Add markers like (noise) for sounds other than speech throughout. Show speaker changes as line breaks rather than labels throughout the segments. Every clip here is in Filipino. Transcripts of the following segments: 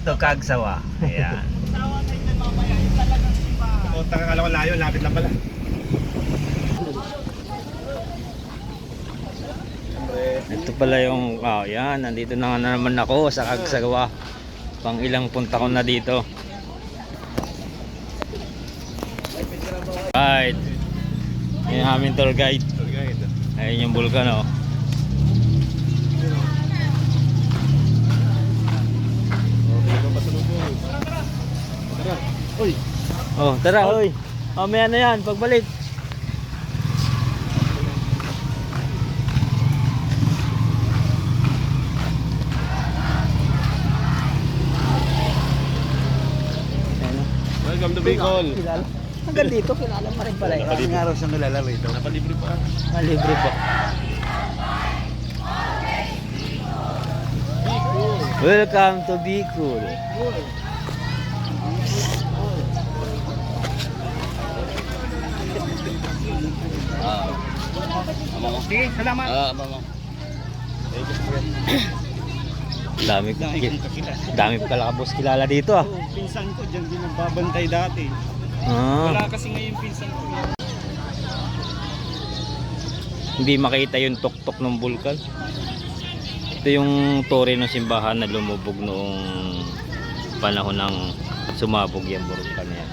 To Kagsawa. Ayan.
O, taka kala ko layo, lapit lang pala.
Ito pala yung, oh yan, nandito na nga naman ako sa Kagsawa. Pang ilang punta ko na dito. Right. Yung aming tour guide. Ayun yung bulkan oh.
Uy,
Oh, tara, hoy. Mamaya na yan, pagbalik. Ano?
welcome to Bicol.
Kilala. Hanggang dito, kilala pa rin pala.
Nakalibre nga raw siyang kilala rito. Napalibre pa.
Ah, libre po. Welcome to Bicol.
Sige, salamat.
Ah, mama. (coughs) Dami
Dami kakilala.
dami pala kabos kilala dito ah.
Oo, pinsan ko dyan din nagbabantay dati.
Ah,
Wala kasi ngayon pinsan ko.
hindi makita yung tuktok ng bulkan. Ito yung tore ng simbahan na lumubog noong panahon ng sumabog yung bulkan yan.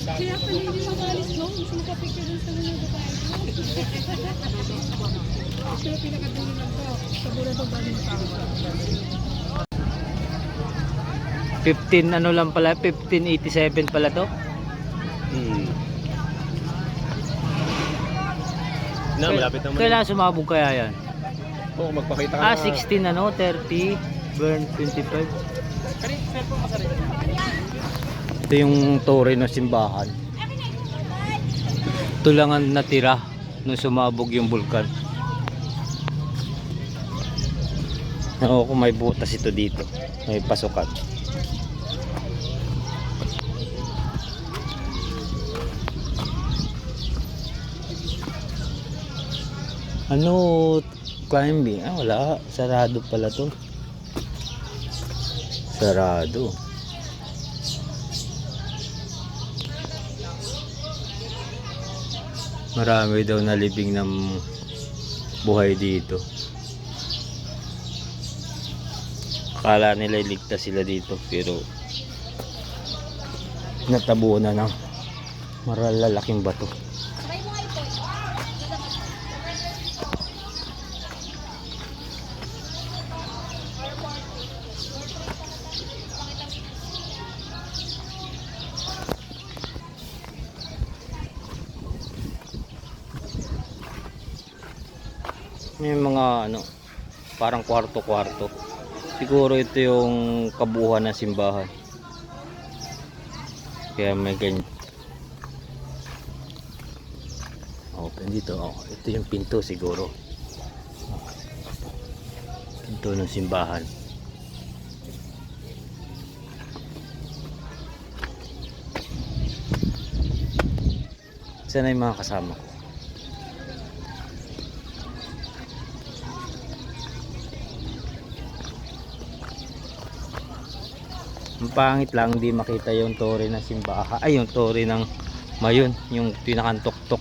Kaya pala hindi makalis no? Gusto mo ka-picture dun sa mga babae mo? Ito yung pinakadulo lang to. Sa bura to galing tao.
15 ano lang pala, 1587 pala to.
Hmm. Na, malapit naman.
Kailan sumabog kaya yan?
Oo, magpakita ka
Ah,
na.
16 ano, 30, burn 25. Ito yung tore ng simbahan. Ito lang ang natira nung sumabog yung bulkan. Oo, kung may butas ito dito. May pasukan. Ano, climbing? Ah, wala. Sarado pala to. Sarado. Marami daw nalibing ng buhay dito. Akala nila iligtas sila dito pero natabunan ng maralalaking bato. May mga ano, parang kwarto-kwarto. Siguro ito yung kabuuan ng simbahan. Kaya may ganyan. Open dito. Oh, ito yung pinto siguro. Pinto ng simbahan. Sana yung mga kasama ko. Ang pangit lang hindi makita yung tore ng simbaha. Ay, yung tore ng mayon, yung pinakantok-tok.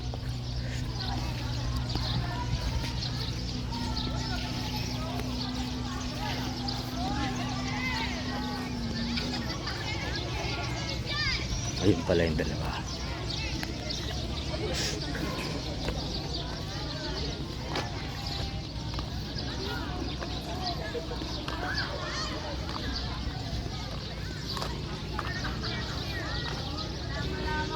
Ayun pala yung dalawa.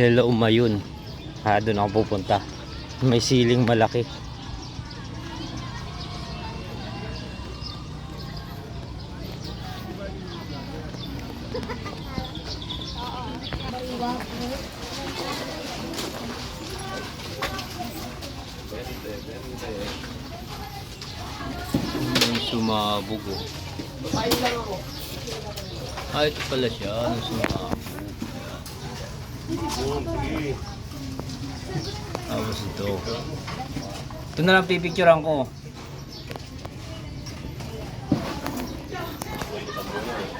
Hello Mayun. Ah, doon ako pupunta. May siling malaki. Sumabog oh. Ah, ito pala siya. Ano sumabog? Tapos ito. Ito na lang pipicturean ko.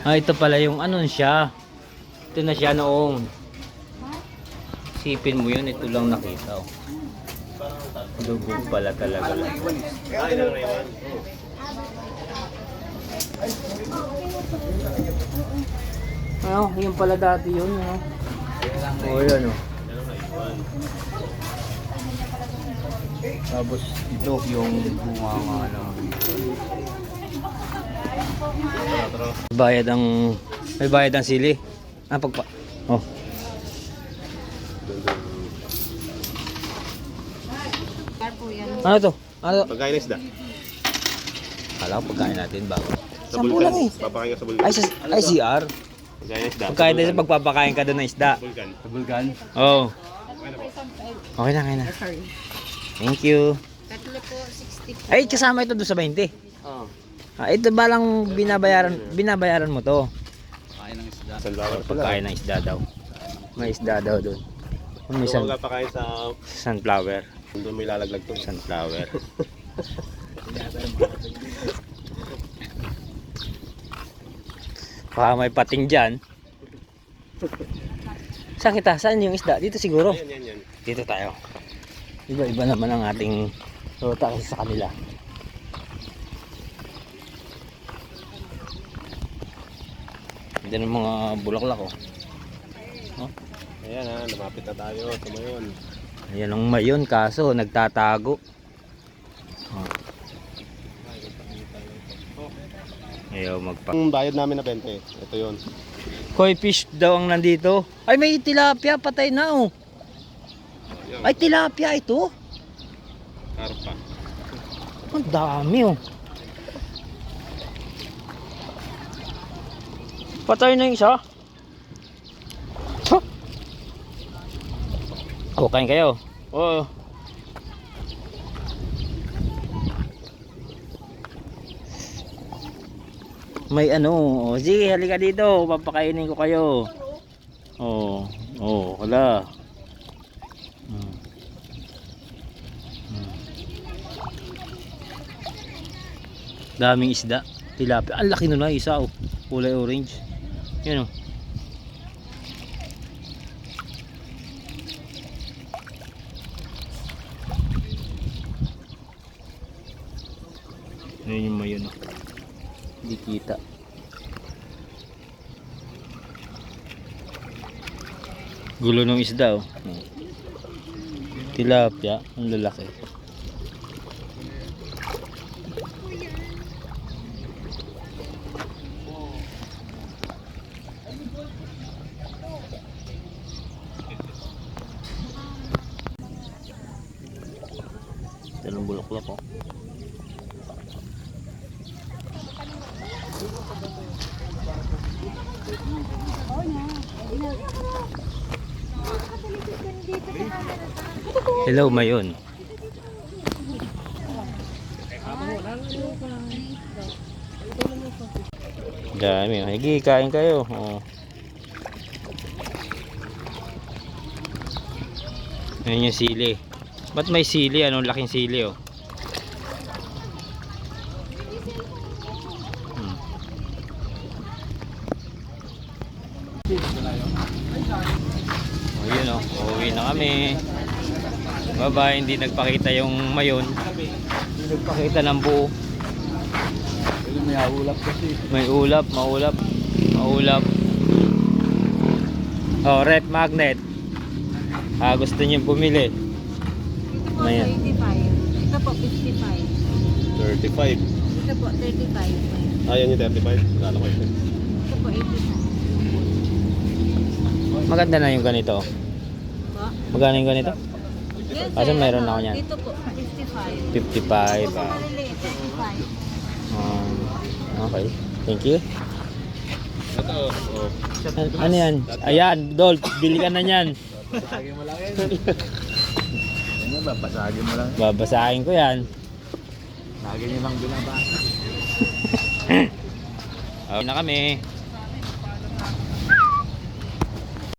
Ah, ito pala yung ano siya. Ito na siya noong. Sipin mo yun, ito lang nakita. Oh. Lubog pala talaga lang. Ano, yung pala dati yun. Ano? Oh, yan oh. Tapos ito yung bunga nga lang. Bayad ang may bayad ang sili. Ah, pagpa. Oh. Ano to? Ano to?
Pagkain isda.
Kala ko pagkain natin bago.
Sa
Sampu
bulkan.
lang eh.
Papakain ka sa bulkan.
Ay, sa, ay CR.
Pagkain ng isda.
Pagkain tayo sa pagpapakain ka doon ng isda.
Bulkan.
Bulgan? Oo. Oh. Okay na, okay na. Thank you.
Tatlo po, 60 po.
Ay, kasama ito doon sa 20.
Oo.
Ah, ito ba lang binabayaran binabayaran mo to?
Sunflower pala.
Pagkain ng isda daw. May isda daw doon. May sun-
ka pakain sa...
sunflower.
Doon may lalaglag to.
Sunflower. (laughs) Baka may pating dyan. Saan kita? Saan yung isda? Dito siguro.
Yan, yan, yan.
Dito tayo. Iba-iba naman ang ating ruta sa kanila. Hindi ng mga bulaklak oh.
Ayan ha, lumapit na tayo. Tumayon.
Ayan ang mayon kaso nagtatago. Ayaw magpa.
Ang bayad namin na 20. Ito yun.
Koi fish daw ang nandito. Ay may tilapia patay na oh. Ay tilapia ito.
Karpa.
Ang dami oh. Patay na yung isa. Huh? Oh, kain kayo. Oh. May ano, oh, sige halika dito, papakainin ko kayo. Oh, oh, wala. Hmm. Hmm. Daming isda. Tilapia. Ang laki nun na isa oh. Kulay orange. Yan oh. Ayun yung mayon oh. Hindi kita. Gulo ng isda oh. Tilapia. Ang lalaki. Dalawang bulaklak oh. Hello, Mayon. Dami. Higi, kain kayo. Oh. Ayan yung sili. Ba't may sili? Anong laking sili oh? Oh, yun oh. Uuwi na kami. Bye-bye. Hindi nagpakita yung mayon. Hindi nagpakita ng buo.
May ulap kasi.
May ulap, maulap, maulap. Oh, red magnet. Ah, gusto niyo bumili.
Ito po,
Ayan.
85. Ito po, 55.
35.
Ito po, 35.
Ayan yung 35. Lalo ko ito.
Ito po, 85.
Maganda na yung ganito. Magkano yung ganito? Kasi
sir,
meron
ano,
ako niyan.
Dito po, 55.
55.
Sa
Ah.
maliliit, 55.
Um, okay. Thank you.
Oh.
An- ano yan? Ayan, Dol, bili ka na yan.
Pasagin mo lang yan. Ano ba? Pasagin mo lang.
Babasahin ko yan.
Lagi nyo lang binabasa. (laughs)
Okay na kami.